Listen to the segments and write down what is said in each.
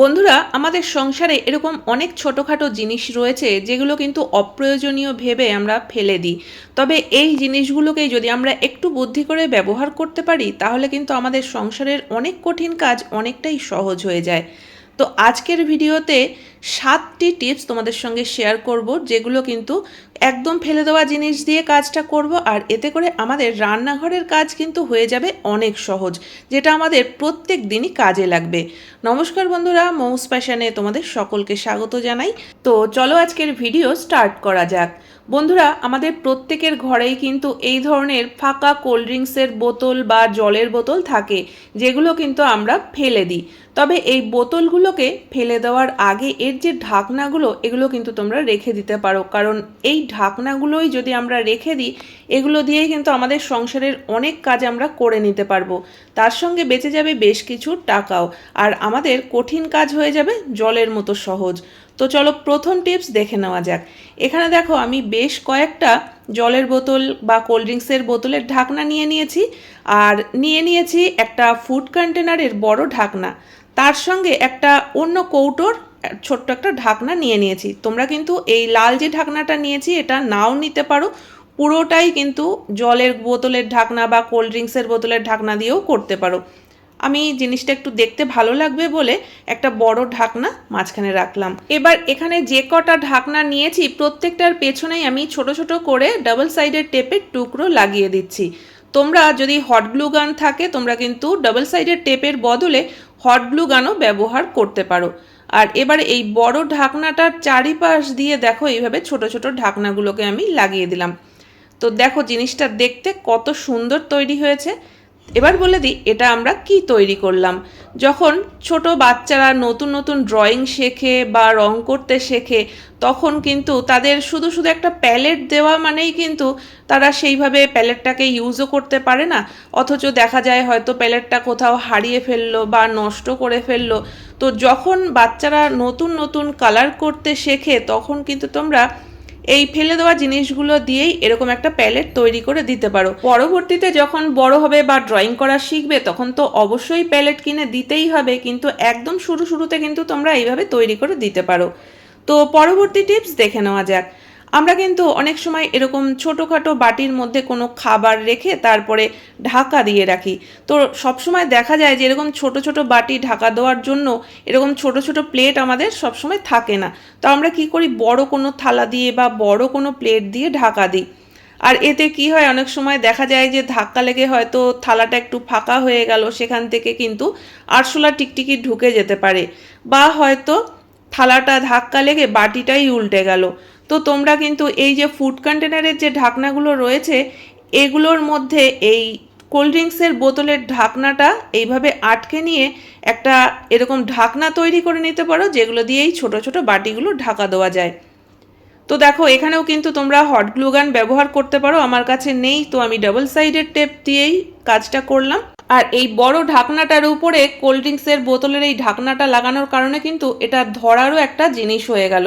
বন্ধুরা, আমাদের সংসারে এরকম অনেক ছোটোখাটো জিনিস রয়েছে যেগুলো কিন্তু অপ্রয়োজনীয় ভেবে আমরা ফেলে দিই। তবে এই জিনিসগুলোকে যদি আমরা একটু বুদ্ধি করে ব্যবহার করতে পারি, তাহলে কিন্তু আমাদের সংসারের অনেক কঠিন কাজ অনেকটাই সহজ হয়ে যায়। তো আজকের ভিডিওতে সাতটি টিপস তোমাদের সঙ্গে শেয়ার করব, যেগুলো কিন্তু একদম ফেলে দেওয়া জিনিস দিয়ে কাজটা করব, আর এতে করে আমাদের রান্নাঘরের কাজ কিন্তু হয়ে যাবে অনেক সহজ, যেটা আমাদের প্রত্যেক দিনই কাজে লাগবে। নমস্কার বন্ধুরা, মৌস প্যাশনে তোমাদের সকলকে স্বাগত জানাই। তো চলো আজকের ভিডিও স্টার্ট করা যাক। বন্ধুরা, আমাদের প্রত্যেকের ঘরেই কিন্তু এই ধরনের ফাঁকা কোল্ড ড্রিঙ্কসের বোতল বা জলের বোতল থাকে, যেগুলো কিন্তু আমরা ফেলে দিই। তবে এই বোতলগুলোকে ফেলে দেওয়ার আগে এর যে ঢাকনাগুলো, এগুলো কিন্তু তোমরা রেখে দিতে পারো। কারণ এই ঢাকনাগুলোই যদি আমরা রেখে দিই, এগুলো দিয়েই কিন্তু আমাদের সংসারের অনেক কাজ আমরা করে নিতে পারব। তার সঙ্গে বেঁচে যাবে বেশ কিছু টাকাও। আর আমাদের কঠিন কাজ হয়ে যাবে জলের মতো সহজ। তো চলো প্রথম টিপস দেখে নেওয়া যাক। এখানে দেখো, আমি বেশ কয়েকটা জলের বোতল বা কোল্ড ড্রিঙ্কসের বোতলের ঢাকনা নিয়ে নিয়েছি। আর নিয়ে নিয়েছি একটা ফুড কন্টেনারের বড় ঢাকনা। তার সঙ্গে একটা অন্য কৌটোর ছোট্ট একটা ঢাকনা নিয়ে নিয়েছি। তোমরা কিন্তু এই লাল যে ঢাকনাটা নিয়েছি, এটা নাও নিতে পারো। পুরোটাই কিন্তু জলের বোতলের ঢাকনা বা কোল্ড ড্রিঙ্কসের বোতলের ঢাকনা দিয়েও করতে পারো। আমি জিনিসটা একটু দেখতে ভালো লাগবে বলে একটা বড় ঢাকনা মাঝখানে রাখলাম। এবার এখানে যে কটা ঢাকনা নিয়েছি, প্রত্যেকটার পেছনেই আমি ছোট ছোট করে ডাবল সাইডের টেপের টুকরো লাগিয়ে দিচ্ছি। তোমরা যদি হট গ্লু গান থাকে, তোমরা কিন্তু ডাবল সাইডের টেপের বদলে হট গ্লু গানও ব্যবহার করতে পারো। আর এবার এই বড় ঢাকনাটার চারিপাশ দিয়ে দেখো, এইভাবে ছোট ছোট ঢাকনাগুলোকে আমি লাগিয়ে দিলাম। তো দেখো, জিনিসটা দেখতে কত সুন্দর তৈরি হয়েছে। এবার বলে দিই, এটা আমরা কি তৈরি করলাম? যখন ছোট বাচ্চারা নতুন নতুন ড্রয়িং শেখে বা রং করতে শেখে, তখন কিন্তু তাদের শুধু শুধু একটা প্যালেট দেওয়া মানেই কিন্তু তারা সেইভাবে প্যালেটটাকে ইউজও করতে পারে না। অথচ দেখা যায় হয়তো প্যালেটটা কোথাও হারিয়ে ফেলল বা নষ্ট করে ফেলল। তো যখন বাচ্চারা নতুন নতুন কালার করতে শেখে, তখন কিন্তু তোমরা এই ফেলে দেওয়া জিনিসগুলো দিয়েই এরকম একটা প্যালেট তৈরি করে দিতে পারো। পরবর্তীতে যখন বড় হবে বা ড্রয়িং করা শিখবে, তখন তো অবশ্যই প্যালেট কিনে দিতেই হবে, কিন্তু একদম শুরু শুরুতে কিন্তু তোমরা এইভাবে তৈরি করে দিতে পারো। তো পরবর্তী টিপস দেখে নেওয়া যাক। আমরা কিন্তু অনেক সময় এরকম ছোটোখাটো বাটির মধ্যে কোনো খাবার রেখে তারপরে ঢাকা দিয়ে রাখি। তো সবসময় দেখা যায় যে এরকম ছোট ছোট বাটি ঢাকা দেওয়ার জন্য এরকম ছোট ছোট প্লেট আমাদের সবসময় থাকে না। তো আমরা কি করি? বড় কোনো থালা দিয়ে বা বড় কোনো প্লেট দিয়ে ঢাকা দিই। আর এতে কি হয়? অনেক সময় দেখা যায় যে ধাক্কা লেগে হয়তো থালাটা একটু ফাঁকা হয়ে গেল, সেখান থেকে কিন্তু আরশোলা টিকটিকি ঢুকে যেতে পারে। বা হয়তো থালাটা ধাক্কা লেগে বাটিটাই উল্টে গেল। তো তোমরা কিন্তু এই যে ফুড কন্টেনারের যে ঢাকনাগুলো রয়েছে, এগুলোর মধ্যে এই কোল্ড ড্রিঙ্কসের বোতলের ঢাকনাটা এইভাবে আটকে নিয়ে একটা এরকম ঢাকনা তৈরি করে নিতে পারো, যেগুলো দিয়েই ছোট ছোট বাটিগুলো ঢাকা দেওয়া যায়। তো দেখো, এখানেও কিন্তু তোমরা হট গ্লুগান ব্যবহার করতে পারো। আমার কাছে নেই, তো আমি ডাবল সাইডের টেপ দিয়েই কাজটা করলাম। আর এই বড় ঢাকনাটার উপরে কোল্ড ড্রিঙ্কসের বোতলের এই ঢাকনাটা লাগানোর কারণে কিন্তু এটা ধরারও একটা জিনিস হয়ে গেল।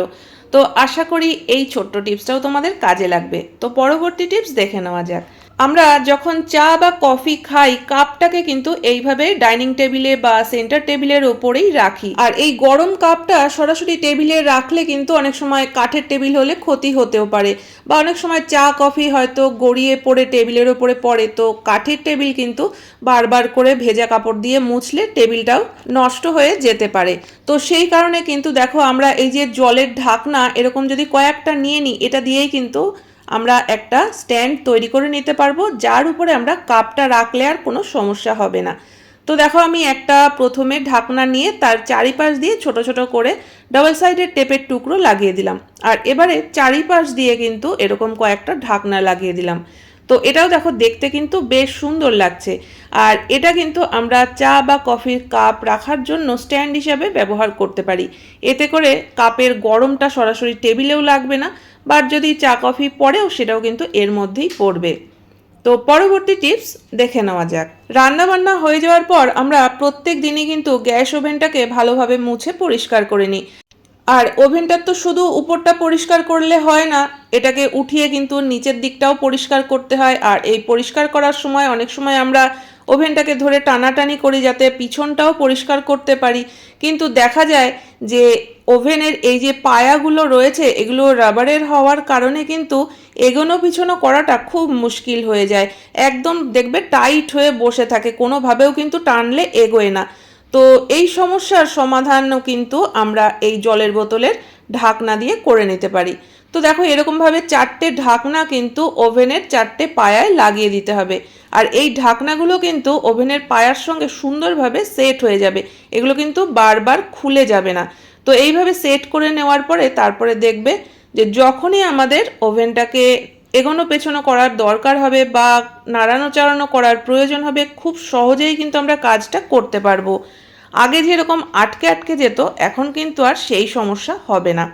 তো আশা করি এই ছোট্ট টিপসটাও তোমাদের কাজে লাগবে। তো পরবর্তী টিপস দেখে নেওয়া যাক। আমরা যখন চা বা কফি খাই, কাপটাকে কিন্তু এইভাবে ডাইনিং টেবিলে বা সেন্টার টেবিলের ওপরেই রাখি। আর এই গরম কাপটা সরাসরি টেবিলে রাখলে কিন্তু অনেক সময় কাঠের টেবিল হলে ক্ষতি হতেও পারে। বা অনেক সময় চা, কফি হয়তো গড়িয়ে পড়ে টেবিলের ওপরে পড়ে, তো কাঠের টেবিল কিন্তু বারবার করে ভেজা কাপড় দিয়ে মুছলে টেবিলটাও নষ্ট হয়ে যেতে পারে। তো সেই কারণে কিন্তু দেখো, আমরা এই যে জলের ঢাকনা এরকম যদি কয়েকটা নিয়ে নিই, এটা দিয়েই কিন্তু আমরা একটা স্ট্যান্ড তৈরি করে নিতে পারব, যার উপরে আমরা কাপটা রাখলে আর কোনো সমস্যা হবে না। তো দেখো আমি একটা প্রথমে ঢাকনা নিয়ে তার চারিপাশ দিয়ে ছোট ছোট করে ডবল সাইডের টেপের টুকরো লাগিয়ে দিলাম। আর এবারে চারিপাশ দিয়ে কিন্তু এরকম কয়েকটা ঢাকনা লাগিয়ে দিলাম। তো এটাও দেখো দেখতে কিন্তু বেশ সুন্দর লাগছে। আর এটা কিন্তু আমরা চা বা কফির কাপ রাখার জন্য স্ট্যান্ড হিসাবে ব্যবহার করতে পারি। এতে করে কাপের গরমটা সরাসরি টেবিলেও লাগবে না, বা যদি চা, কফি পরেও সেটাও কিন্তু এর মধ্যেই পড়বে। তো পরবর্তী টিপস দেখে নেওয়া যাক। রান্না বান্না হয়ে যাওয়ার পর আমরা প্রত্যেক দিনই কিন্তু গ্যাস ওভেনটাকে ভালোভাবে মুছে পরিষ্কার করে নিই। আর ওভেনটার তো শুধু উপরটা পরিষ্কার করলে হয় না, এটাকে উঠিয়ে কিন্তু নিচের দিকটাও পরিষ্কার করতে হয়। আর এই পরিষ্কার করার সময় অনেক সময় আমরা ওভেনটাকে ধরে টানাটানি করি যাতে পিছনটাও পরিষ্কার করতে পারি। কিন্তু দেখা যায় যে ওভেনের এই যে পায়াগুলো রয়েছে, এগুলো রাবারের হওয়ার কারণে কিন্তু এগোনো পিছনো করাটা খুব মুশকিল হয়ে যায়। একদম দেখবে টাইট হয়ে বসে থাকে, কোনোভাবেও কিন্তু টানলে এগোয় না। তো এই সমস্যার সমাধানও কিন্তু আমরা এই জলের বোতলের ঢাকনা দিয়ে করে নিতে পারি। তো দেখো, এরকমভাবে চারটে ঢাকনা কিন্তু ওভেনের চারটে পায়ায় লাগিয়ে দিতে হবে। আর এই ঢাকনাগুলো কিন্তু ওভেনের পায়ার সঙ্গে সুন্দরভাবে সেট হয়ে যাবে। এগুলো কিন্তু বারবার খুলে যাবে না। তো এইভাবে সেট করে নেওয়ার পরে তারপরে দেখবে যে যখনই আমাদের ওভেনটাকে এগোনো পেছনো করার দরকার হবে বা নাড়ানো চাড়ানো করার প্রয়োজন হবে, খুব সহজেই কিন্তু আমরা কাজটা করতে পারব। আগে যেরকম আটকে আটকে যেত, এখন কিন্তু আর সেই সমস্যা হবে না।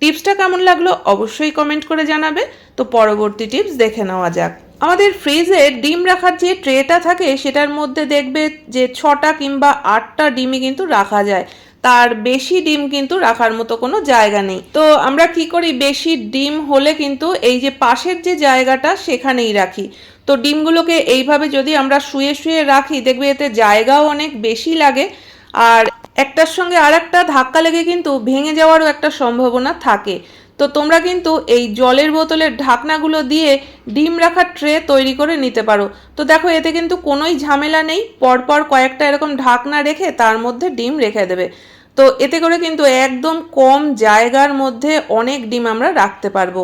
টিপসটা কেমন লাগল অবশ্যই কমেন্ট করে জানাবে। তো পরবর্তী টিপস দেখে নেওয়া যাক। আমাদের ফ্রিজে ডিম রাখার যে ট্রেটা থাকে, সেটার মধ্যে দেখবে যে ছটা কিংবা আটটা ডিমই কিন্তু রাখা যায়। তার বেশি ডিম কিন্তু রাখার মতো কোনো জায়গা নেই। তো আমরা কি করি? বেশি ডিম হলে কিন্তু এই যে পাশের যে জায়গাটা, সেখানেই রাখি। তো ডিমগুলোকে এইভাবে যদি আমরা শুয়ে শুয়ে রাখি, দেখবে এতে জায়গাও অনেক বেশি লাগে। আর একটার সঙ্গে আর একটা ধাক্কা লেগে কিন্তু ভেঙে যাওয়ারও একটা সম্ভাবনা থাকে। তো তোমরা কিন্তু এই জলের বোতলের ঢাকনাগুলো দিয়ে ডিম রাখার ট্রে তৈরি করে নিতে পারো। তো দেখো, এতে কিন্তু কোনোই ঝামেলা নেই। পরপর কয়েকটা এরকম ঢাকনা রেখে তার মধ্যে ডিম রেখে দেবে। তো এতে করে কিন্তু একদম কম জায়গার মধ্যে অনেক ডিম আমরা রাখতে পারব।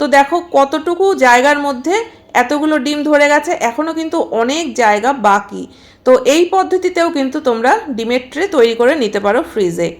তো দেখো, কতটুকু জায়গার মধ্যে এতগুলো ডিম ধরে গেছে এখনও কিন্তু অনেক জায়গা বাকি। তো এই পদ্ধতিতেও কিন্তু তোমরা ডিমের ট্রে তৈরি করে নিতে পারো ফ্রিজে।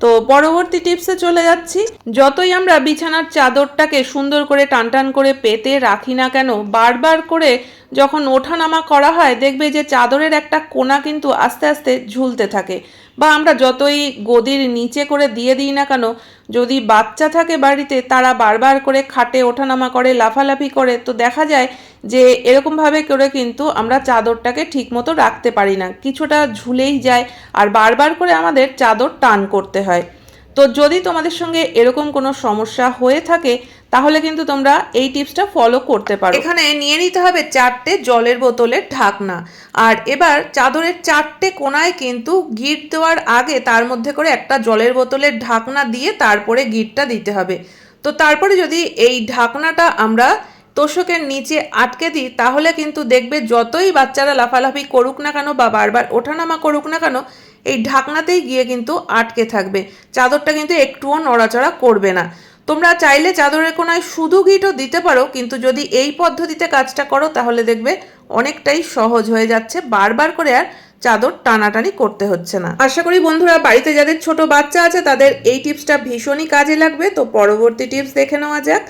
তো পরবর্তী টিপসে চলে যাচ্ছি, যতই আমরা বিছানার চাদরটাকে সুন্দর করে টান টান করে পেতে রাখি না কেন, বারবার করে যখন ওঠানামা করা হয়, দেখবে যে চাদরের একটা কোনা কিন্তু আস্তে আস্তে ঝুলতে থাকে। বা আমরা যতই গদির নিচে করে দিয়ে দিই না কেন, যদি বাচ্চা থাকে বাড়িতে, তারা বারবার করে খাটে ওঠানামা করে, লাফালাফি করে, তো দেখা যায় যে এরকমভাবে করে কিন্তু আমরা চাদরটাকে ঠিকমতো রাখতে পারি না। কিছুটা ঝুলেই যায় আর বারবার করে আমাদের চাদর টান করতে হয়। তো যদি তোমাদের সঙ্গে এরকম কোনো সমস্যা হয়ে থাকে তাহলে কিন্তু তোমরা এই টিপসটা ফলো করতে পারো। এখানে নিয়ে নিতে হবে চারটে জলের বোতলের ঢাকনা। আর এবার চাদরের চারটে কোনায় কিন্তু গিট দেওয়ার আগে তার মধ্যে করে একটা জলের বোতলের ঢাকনা দিয়ে তারপরে গিটটা দিতে হবে। তো তারপরে যদি এই ঢাকনাটা আমরা তোষকের নিচে আটকে দিই, তাহলে কিন্তু দেখবে যতই বাচ্চারা লাফালাফি করুক না কেন বা বারবার ওঠানামা করুক না কেন, এই ঢাকনাতেই গিয়ে কিন্তু আটকে থাকবে। চাদরটা কিন্তু একটুও নড়াচড়া করবে না। তোমরা চাইলে চাদরের কোনায় শুধু গিটও দিতে পারো, কিন্তু যদি এই পদ্ধতিতে কাজটা করো, তাহলে দেখবে অনেকটাই সহজ হয়ে যাচ্ছে। বারবার করে আর চাদর টানাটানি করতে হচ্ছে না। আশা করি বন্ধুরা, বাড়িতে যাদের ছোট বাচ্চা আছে, তাদের এই টিপসটা ভীষণই কাজে লাগবে। তো পরবর্তী টিপস দেখে নেওয়া যাক।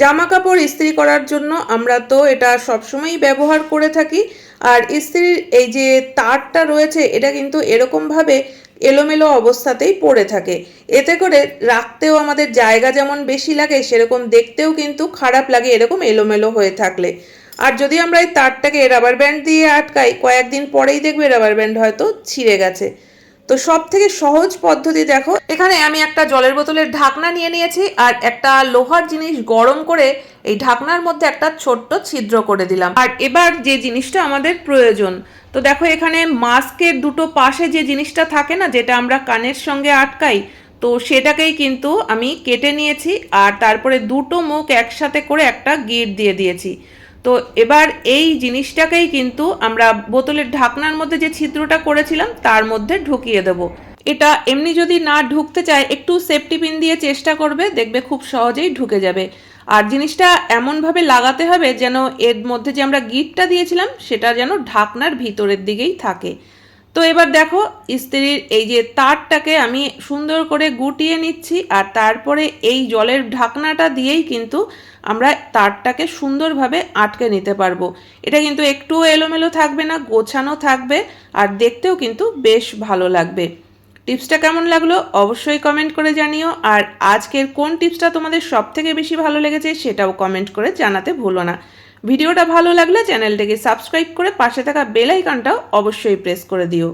জামা কাপড় ইস্ত্রি করার জন্য আমরা তো এটা সবসময়ই ব্যবহার করে থাকি। আর ইস্ত্রির এই যে তারটা রয়েছে, এটা কিন্তু এরকমভাবে এলোমেলো অবস্থাতেই পড়ে থাকে। এতে করে রাখতেও আমাদের জায়গা যেমন বেশি লাগে, সেরকম দেখতেও কিন্তু খারাপ লাগে এরকম এলোমেলো হয়ে থাকলে। আর যদি আমরা এই তারটাকে রাবার ব্যান্ড দিয়ে আটকাই, কয়েকদিন পরেই দেখবে রাবার ব্যান্ড হয়তো ছিঁড়ে গেছে। তো সব থেকে সহজ পদ্ধতি দেখো। এখানে আমি একটা জলের বোতলের ঢাকনা নিয়ে নিয়েছি আর একটা লোহার জিনিস গরম করে এই ঢাকনার মধ্যে একটা ছোট্ট ছিদ্র করে দিলাম। আর এবার যে জিনিসটা আমাদের প্রয়োজন, তো দেখো এখানে মাস্কের দুটো পাশে যে জিনিসটা থাকে না, যেটা আমরা কানের সঙ্গে আটকাই, তো সেটাকেই কিন্তু আমি কেটে নিয়েছি আর তারপরে দুটো মুখ একসাথে করে একটা গিট দিয়ে দিয়েছি। তো এবার এই জিনিসটাকেই কিন্তু আমরা বোতলের ঢাকনার মধ্যে যে ছিদ্রটা করেছিলাম, তার মধ্যে ঢুকিয়ে দেব। এটা এমনি যদি না ঢুকতে চায়, একটু সেফটি পিন দিয়ে চেষ্টা করবে, দেখবে খুব সহজেই ঢুকে যাবে। আর জিনিসটা এমনভাবে লাগাতে হবে যেন এর মধ্যে যে আমরা গিটটা দিয়েছিলাম, সেটা যেন ঢাকনার ভিতরের দিকেই থাকে। তো এবার দেখো, ইস্ত্রির এই যে তারটাকে আমি সুন্দর করে গুটিয়ে নিচ্ছি, আর তারপরে এই জলের ঢাকনাটা দিয়েই কিন্তু আমরা তারটাকে সুন্দরভাবে আটকে নিতে পারব। এটা কিন্তু একটুও এলোমেলো থাকবে না, গোছানো থাকবে আর দেখতেও কিন্তু বেশ ভালো লাগবে। টিপসটা কেমন লাগল অবশ্যই কমেন্ট করে জানিও আর আজকের কোন টিপসটা তোমাদের সব থেকে বেশি ভালো লেগেছে সেটাও কমেন্ট করে জানাতে ভুলো না। ভিডিওটা ভালো লাগলে চ্যানেলটাকে সাবস্ক্রাইব করে পাশে থাকা বেল আইকনটাও অবশ্যই প্রেস করে দিও।